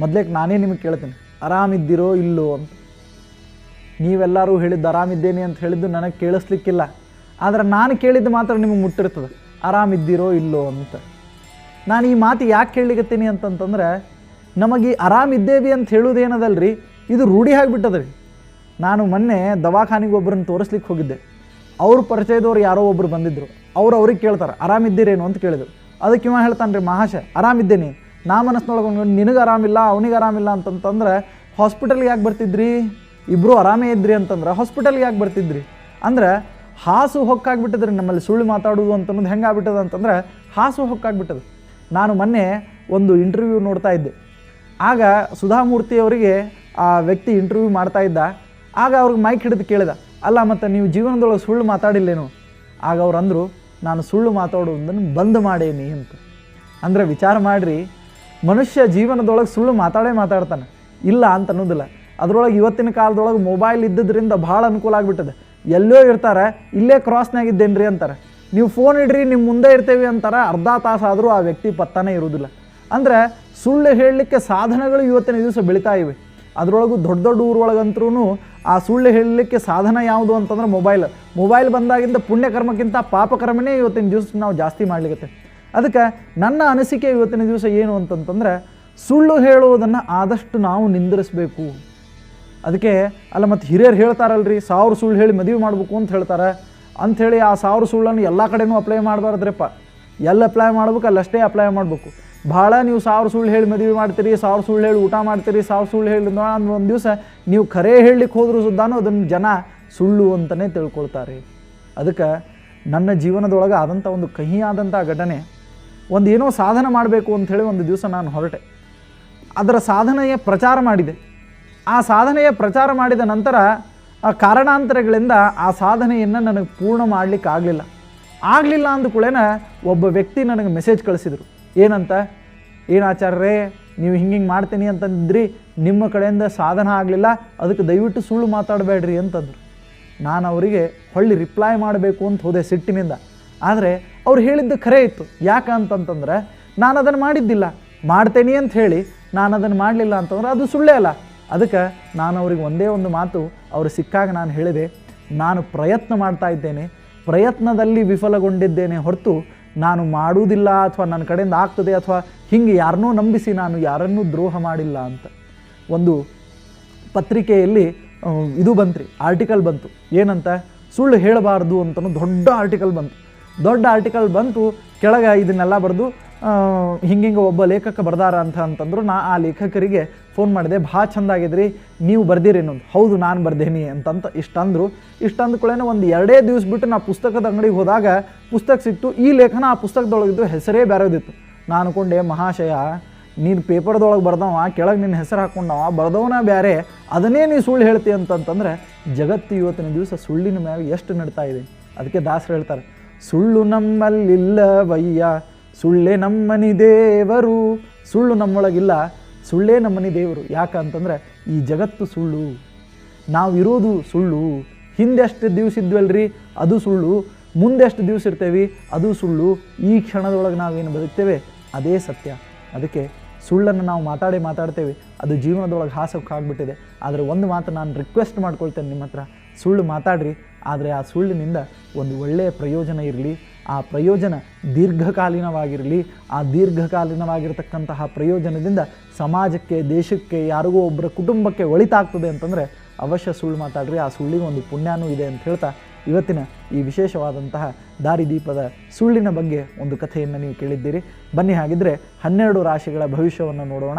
ಮೊದಲೇಕ್ ನಾನೇ ನಿಮಗೆ ಕೇಳ್ತೀನಿ. ಆರಾಮಿದ್ದೀರೋ ಇಲ್ಲೋ ಅಂತ. ನೀವೆಲ್ಲರೂ ಹೇಳಿದ್ದು ಆರಾಮಿದ್ದೇನೆ ಅಂತ ಹೇಳಿದ್ದು ನನಗೆ ಕೇಳಿಸ್ಲಿಕ್ಕಿಲ್ಲ. ಆದರೆ ನಾನು ಕೇಳಿದ್ದು ಮಾತ್ರ ನಿಮಗೆ ಮುಟ್ಟಿರ್ತದೆ. ಆರಾಮಿದ್ದೀರೋ ಇಲ್ಲೋ ಅಂತ. ನಾನು ಈ ಮಾತು ಯಾಕೆ ಕೇಳಲಿಕತ್ತೀನಿ ಅಂತಂತಂದ್ರೆ, ನಮಗೆ ಆರಾಮಿದ್ದೇವಿ ಅಂತ ಹೇಳೋದೇನದಲ್ರಿ, ಇದು ರೂಢಿ ಆಗಿಬಿಟ್ಟದ್ರಿ. ನಾನು ಮೊನ್ನೆ ದವಾಖಾನಿಗೆ ಒಬ್ಬರನ್ನ ತೋರಿಸ್ಲಿಕ್ಕೆ ಹೋಗಿದ್ದೆ. ಅವ್ರ ಪರಿಚಯದವ್ರು ಯಾರೋ ಒಬ್ಬರು ಬಂದಿದ್ದರು ಅವ್ರು ಅವ್ರಿಗೆ ಕೇಳ್ತಾರೆ, ಆರಾಮಿದ್ದೀರೇನು? ಅಂತ ಕೇಳಿದರು. ಅದಕ್ಕೆ ಇವ ಹೇಳ್ತಾನೆ ರೀ ಮಹಾಶಯ, ಆರಾಮಿದ್ದೇನೆ. ನಾ ಮನಸ್ಸಿನೊಳಗೆ ನಿನಗೆ ಆರಾಮಿಲ್ಲ, ಅವನಿಗೆ ಆರಾಮಿಲ್ಲ ಅಂತಂತಂದ್ರೆ ಹಾಸ್ಪಿಟಲ್ಗೆ ಯಾಕೆ ಬರ್ತಿದ್ರಿ? ಇಬ್ಬರು ಆರಾಮೇ ಇದ್ರಿ ಅಂತಂದ್ರೆ ಹಾಸ್ಪಿಟಲ್ಗೆ ಯಾಕೆ ಬರ್ತಿದ್ರಿ? ಅಂದ್ರೆ, ಹಾಸು ಹೊಕ್ಕಾಗ್ಬಿಟ್ಟದ್ರಿ, ನಮ್ಮಲ್ಲಿ ಸುಳ್ಳು ಮಾತಾಡೋದು ಅಂತನ್ನೋದು ಹೆಂಗೆ ಆಗ್ಬಿಟ್ಟದ ಅಂತಂದ್ರೆ, ಹಾಸು ಹೊಕ್ಕಾಗ್ಬಿಟ್ಟದ. ನಾನು ಮೊನ್ನೆ ಒಂದು ಇಂಟರ್ವ್ಯೂ ನೋಡ್ತಾ ಇದ್ದೆ. ಆಗ ಸುಧಾಮೂರ್ತಿ ಅವರಿಗೆ ಆ ವ್ಯಕ್ತಿ ಇಂಟರ್ವ್ಯೂ ಮಾಡ್ತಾ ಇದ್ದ. ಆಗ ಅವ್ರಿಗೆ ಮೈಕ್ ಹಿಡಿದು ಕೇಳಿದ. ಅಲ್ಲ, ಮತ್ತು ನೀವು ಜೀವನದೊಳಗೆ ಸುಳ್ಳು ಮಾತಾಡಿಲ್ಲೇನು? ಆಗ ಅವ್ರು ಅಂದರು, ನಾನು ಸುಳ್ಳು ಮಾತಾಡೋದನ್ನು ಬಂದ್ ಮಾಡೇನಿ ಅಂತ. ಅಂದರೆ ವಿಚಾರ ಮಾಡಿರಿ ಮನುಷ್ಯ ಜೀವನದೊಳಗೆ ಸುಳ್ಳು ಮಾತಾಡೇ ಮಾತಾಡ್ತಾನೆ. ಇಲ್ಲ ಅಂತ ಅನ್ನೋದಿಲ್ಲ. ಅದರೊಳಗೆ ಇವತ್ತಿನ ಕಾಲದೊಳಗೆ ಮೊಬೈಲ್ ಇದ್ದಿದ್ದರಿಂದ ಭಾಳ ಅನುಕೂಲ ಆಗಿಬಿಟ್ಟದೆ. ಎಲ್ಲೋ ಇರ್ತಾರೆ, ಇಲ್ಲೇ ಕ್ರಾಸ್ನಾಗಿದ್ದೇನ್ರಿ ಅಂತಾರೆ. ನೀವು ಫೋನ್ ಇಡ್ರಿ ನಿಮ್ಮ ಮುಂದೆ ಇರ್ತೇವೆ ಅಂತಾರೆ, ಅರ್ಧ ತಾಸು ಆದರೂ ಆ ವ್ಯಕ್ತಿ ಪತ್ತಾನೇ ಇರುವುದಿಲ್ಲ ಅಂದರೆ ಸುಳ್ಳು ಹೇಳಲಿಕ್ಕೆ ಸಾಧನಗಳು ಇವತ್ತಿನ ದಿವಸ ಬೆಳೀತಾ ಇವೆ. ಅದರೊಳಗೂ ದೊಡ್ಡ ದೊಡ್ಡ ಊರೊಳಗಂತರೂ ಆ ಸುಳ್ಳು ಹೇಳಲಿಕ್ಕೆ ಸಾಧನ ಯಾವುದು ಅಂತಂದ್ರೆ ಮೊಬೈಲ್ ಮೊಬೈಲ್ ಬಂದಾಗಿಂದ ಪುಣ್ಯಕರ್ಮಕ್ಕಿಂತ ಪಾಪಕರ್ಮನೇ ಇವತ್ತಿನ ದಿವಸ ನಾವು ಜಾಸ್ತಿ ಮಾಡ್ಲಿಕ್ಕೆ ಅದಕ್ಕೆ ನನ್ನ ಅನಿಸಿಕೆ ಇವತ್ತಿನ ದಿವಸ ಏನು ಅಂತಂತಂದರೆ, ಸುಳ್ಳು ಹೇಳುವುದನ್ನು ಆದಷ್ಟು ನಾವು ನಿಂದಿರಿಸಬೇಕು. ಅದಕ್ಕೆ, ಅಲ್ಲ ಮತ್ತು ಹಿರಿಯರು ಹೇಳ್ತಾರಲ್ರಿ, ಸಾವಿರ ಸುಳ್ಳು ಹೇಳಿ ಮದುವೆ ಮಾಡಬೇಕು ಅಂತ ಹೇಳ್ತಾರೆ. ಅಂಥೇಳಿ ಆ ಸಾವಿರ ಸುಳ್ಳನ್ನು ಎಲ್ಲ ಕಡೆನೂ ಅಪ್ಲೈ ಮಾಡಬಾರ್ದ್ರಪ್ಪ. ಎಲ್ಲಿ ಅಪ್ಲೈ ಮಾಡ್ಬೇಕು ಅಲ್ಲಷ್ಟೇ ಅಪ್ಲೈ ಮಾಡಬೇಕು. ಭಾಳ ನೀವು ಸಾವಿರ ಸುಳ್ಳು ಹೇಳಿ ಮದುವೆ ಮಾಡ್ತೀರಿ, ಸಾವಿರ ಸುಳ್ಳು ಹೇಳಿ ಊಟ ಮಾಡ್ತೀರಿ, ಸಾವಿರ ಸುಳ್ಳು ಹೇಳಿ ಒಂದು ದಿವಸ ನೀವು ಖರೆ ಹೇಳಲಿಕ್ಕೆ ಹೋದರೂ ಸುದ್ದಾನು ಅದನ್ನು ಜನ ಸುಳ್ಳು ಅಂತಲೇ ತಿಳ್ಕೊಳ್ತಾರೆ. ಅದಕ್ಕೆ ನನ್ನ ಜೀವನದೊಳಗೆ ಆದಂಥ ಒಂದು ಕಹಿಯಾದಂಥ ಘಟನೆ ಒಂದು ಏನೋ ಸಾಧನೆ ಮಾಡಬೇಕು ಅಂಥೇಳಿ ಒಂದು ದಿವಸ ನಾನು ಹೊರಟೆ. ಅದರ ಸಾಧನೆಯ ಪ್ರಚಾರ ಮಾಡಿದೆ. ಆ ಸಾಧನೆಯ ಪ್ರಚಾರ ಮಾಡಿದ ನಂತರ ಕಾರಣಾಂತರಗಳಿಂದ ಆ ಸಾಧನೆಯನ್ನು ನನಗೆ ಪೂರ್ಣ ಮಾಡಲಿಕ್ಕೆ ಆಗಲಿಲ್ಲ. ಆಗಲಿಲ್ಲ ಕೂಡ ಒಬ್ಬ ವ್ಯಕ್ತಿ ನನಗೆ ಮೆಸೇಜ್ ಕಳಿಸಿದರು. ಏನಂತ? ಏನು ಆಚಾರ್ಯರೇ, ನೀವು ಹಿಂಗೆ ಹಿಂಗೆ ಮಾಡ್ತೀನಿ ಅಂತಂದ್ರಿ ನಿಮ್ಮ ಕಡೆಯಿಂದ ಸಾಧನ ಆಗಲಿಲ್ಲ, ಅದಕ್ಕೆ ದಯವಿಟ್ಟು ಸುಳ್ಳು ಮಾತಾಡಬೇಡ್ರಿ ಅಂತಂದರು. ನಾನು ಅವರಿಗೆ ಹೊಳ್ಳಿ ರಿಪ್ಲೈ ಮಾಡಬೇಕು ಅಂತ ಹೋದೆ ಸಿಟ್ಟಿನಿಂದ. ಆದರೆ ಅವ್ರು ಹೇಳಿದ್ದು ಖರೆ ಇತ್ತು. ಯಾಕಂತಂತಂದ್ರೆ ನಾನು ಅದನ್ನು ಮಾಡಿದ್ದಿಲ್ಲ. ಮಾಡ್ತೇನೆ ಅಂತ ಹೇಳಿ, ನಾನು ಅದನ್ನು ಮಾಡಲಿಲ್ಲ ಅಂತಂದ್ರೆ ಅದು ಸುಳ್ಳೇ ಅಲ್ಲ. ಅದಕ್ಕೆ ನಾನು ಅವ್ರಿಗೆ ಒಂದೇ ಒಂದು ಮಾತು ಅವರು ಸಿಕ್ಕಾಗ ನಾನು ಹೇಳಿದೆ. ನಾನು ಪ್ರಯತ್ನ ಮಾಡ್ತಾ ಇದ್ದೇನೆ. ಪ್ರಯತ್ನದಲ್ಲಿ ವಿಫಲಗೊಂಡಿದ್ದೇನೆ ಹೊರತು ನಾನು ಮಾಡುವುದಿಲ್ಲ ಅಥವಾ ನನ್ನ ಕಡೆಯಿಂದ ಆಗ್ತದೆ ಅಥವಾ ಹಿಂಗೆ ಯಾರನ್ನೂ ನಂಬಿಸಿ ನಾನು ಯಾರನ್ನೂ ದ್ರೋಹ ಮಾಡಿಲ್ಲ ಅಂತ. ಒಂದು ಪತ್ರಿಕೆಯಲ್ಲಿ ಇದು ಬಂತ್ರಿ, ಆರ್ಟಿಕಲ್ ಬಂತು. ಏನಂತ? ಸುಳ್ಳು ಹೇಳಬಾರ್ದು ಅಂತನೂ ದೊಡ್ಡ ಆರ್ಟಿಕಲ್ ಬಂತು. ದೊಡ್ಡ ಆರ್ಟಿಕಲ್ ಬಂತು, ಕೆಳಗೆ ಇದನ್ನೆಲ್ಲ ಬರೆದು ಹಿಂಗೆ ಒಬ್ಬ ಲೇಖಕ ಬರ್ದಾರ ಅಂತ ಅಂತಂದ್ರು, ನಾ ಆ ಲೇಖಕರಿಗೆ ಫೋನ್ ಮಾಡಿದೆ ಭಾಳ ಚಂದ ಆಗಿದ್ರಿ ನೀವು ಬರ್ದಿರಿ ಅನ್ನೋದು ಹೌದು, ನಾನು ಬರ್ದೇನಿ ಅಂತಂತ ಇಷ್ಟಂದ್ರು. ಇಷ್ಟಂದ ಕೂಡ ಒಂದು ಎರಡೇ ದಿವಸ ಬಿಟ್ಟು ನಾ ಪುಸ್ತಕದ ಅಂಗಡಿಗೆ ಹೋದಾಗ ಪುಸ್ತಕ ಸಿಕ್ತು. ಈ ಲೇಖನ ಆ ಪುಸ್ತಕದೊಳಗಿದ್ದು ಹೆಸರೇ ಬೇರೆದಿತ್ತು ನಾನು ಅನ್ಕೊಂಡೆ, ಮಹಾಶಯ, ನೀನು ಪೇಪರ್ದೊಳಗೆ ಬರ್ದವ, ಕೆಳಗೆ ನಿನ್ನ ಹೆಸರು ಹಾಕ್ಕೊಂಡವ ಬರ್ದವನ ಬೇರೆ ಅದನ್ನೇ ನೀ ಸುಳ್ಳು ಹೇಳ್ತಿ ಅಂತಂತಂದ್ರೆ, ಜಗತ್ತು ಇವತ್ತಿನ ದಿವಸ ಸುಳ್ಳಿನ ಮ್ಯಾಗ ಎಷ್ಟು ನಡ್ತಾ ಇದೆ? ಅದಕ್ಕೆ ದಾಸರು ಹೇಳ್ತಾರೆ ಸುಳ್ಳು ನಮ್ಮಲ್ಲಿಲ್ಲವಯ್ಯ, ಸುಳ್ಳೇ ನಮ್ಮನಿ ದೇವರು. ಸುಳ್ಳು ನಮ್ಮೊಳಗಿಲ್ಲ, ಸುಳ್ಳೇ ನಮ್ಮನಿ ದೇವರು. ಯಾಕಂತಂದ್ರೆ ಈ ಜಗತ್ತು ಸುಳ್ಳು ನಾವು ಇರೋದು ಸುಳ್ಳು ಹಿಂದೆಷ್ಟು ದಿವಸ ಇದ್ವಲ್ರಿ, ಅದು ಸುಳ್ಳು. ಮುಂದೆಷ್ಟು ದಿವಸ ಇರ್ತೇವೆ, ಅದು ಸುಳ್ಳು. ಈ ಕ್ಷಣದೊಳಗೆ ನಾವೇನು ಬದುಕ್ತೇವೆ? ಅದೇ ಸತ್ಯ. ಅದಕ್ಕೆ ಸುಳ್ಳನ್ನು ನಾವು ಮಾತಾಡಿ ಮಾತಾಡ್ತೇವೆ. ಅದು ಜೀವನದೊಳಗೆ ಹಾಸಕ್ಕೆ ಆಗ್ಬಿಟ್ಟಿದೆ ಆದರೆ ಒಂದು ಮಾತು ನಾನು ರಿಕ್ವೆಸ್ಟ್ ಮಾಡ್ಕೊಳ್ತೇನೆ ನಿಮ್ಮ ಹತ್ರ. ಸುಳ್ಳು ಮಾತಾಡ್ರಿ. ಆದರೆ ಆ ಸುಳ್ಳಿನಿಂದ ಒಂದು ಒಳ್ಳೆಯ ಪ್ರಯೋಜನ ಇರಲಿ, ಆ ಪ್ರಯೋಜನ ದೀರ್ಘಕಾಲೀನವಾಗಿರಲಿ, ಆ ದೀರ್ಘಕಾಲೀನವಾಗಿರ್ತಕ್ಕಂತಹ ಪ್ರಯೋಜನದಿಂದ ಸಮಾಜಕ್ಕೆ, ದೇಶಕ್ಕೆ, ಯಾರಿಗೋ ಒಬ್ಬರ ಕುಟುಂಬಕ್ಕೆ ಒಳಿತಾಗ್ತದೆ ಅಂತಂದರೆ ಅವಶ್ಯ ಸುಳ್ಳು ಮಾತಾಡ್ರಿ, ಆ ಸುಳ್ಳಿಗೆ ಒಂದು ಪುಣ್ಯನೂ ಇದೆ ಅಂತ ಹೇಳ್ತಾ ಇವತ್ತಿನ ಈ ವಿಶೇಷವಾದಂತಹ ದಾರಿದೀಪದ ಸುಳ್ಳಿನ ಬಗ್ಗೆ ಒಂದು ಕಥೆಯನ್ನು ನೀವು ಕೇಳಿದ್ದೀರಿ. ಬನ್ನಿ, ಹಾಗಿದ್ರೆ ಹನ್ನೆರಡು ರಾಶಿಗಳ ಭವಿಷ್ಯವನ್ನು ನೋಡೋಣ.